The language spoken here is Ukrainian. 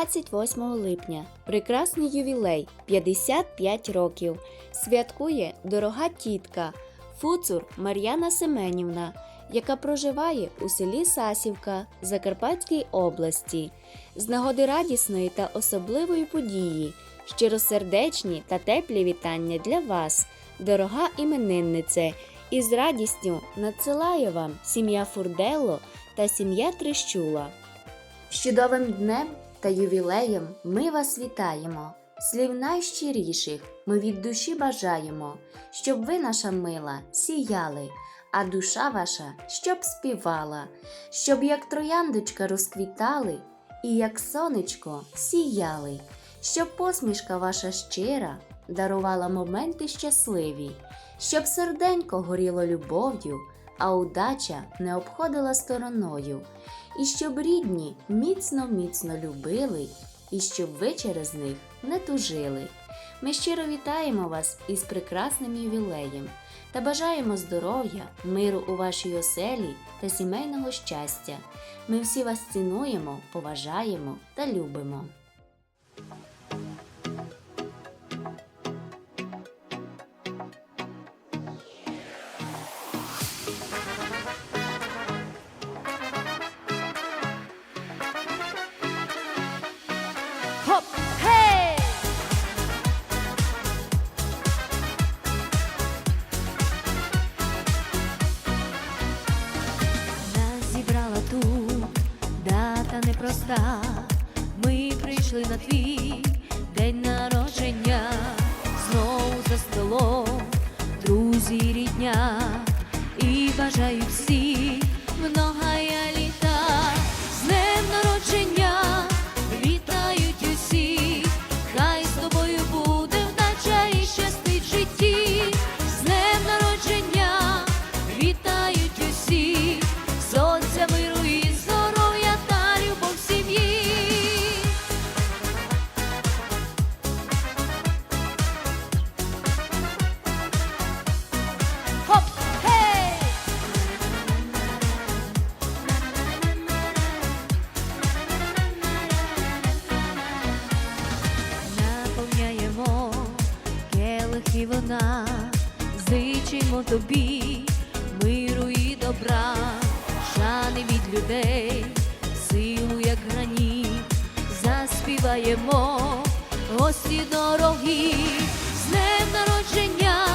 28 липня прекрасний ювілей 55 років. Святкує дорога тітка Фуцур Мар'яна Семенівна, яка проживає у селі Сасівка Закарпатській області. З нагоди радісної та особливої події, щиросердечні та теплі вітання для вас, дорога імениннице, і з радістю надсилає вам сім'я Фурдело та сім'я Трещула. З чудовим днем та ювілеєм ми вас вітаємо. Слів найщиріших ми від душі бажаємо, щоб ви, наша мила, сіяли, а душа ваша щоб співала, щоб як трояндочка розквітали, і як сонечко сіяли, щоб посмішка ваша щира дарувала моменти щасливі, щоб серденько горіло любов'ю, а удача не обходила стороною і щоб рідні міцно міцно любили, і щоб ви через них не тужили. Ми щиро вітаємо вас із прекрасним ювілеєм та бажаємо здоров'я, миру у вашій оселі та сімейного щастя. Ми всі вас цінуємо, поважаємо та любимо. Дата непроста. Ми прийшли на твій день народження, знову за столом, друзі, рідня, вона, зичимо тобі миру і добра, шани від людей, силу, як граніт, заспіваємо гості дорогі, з днем народження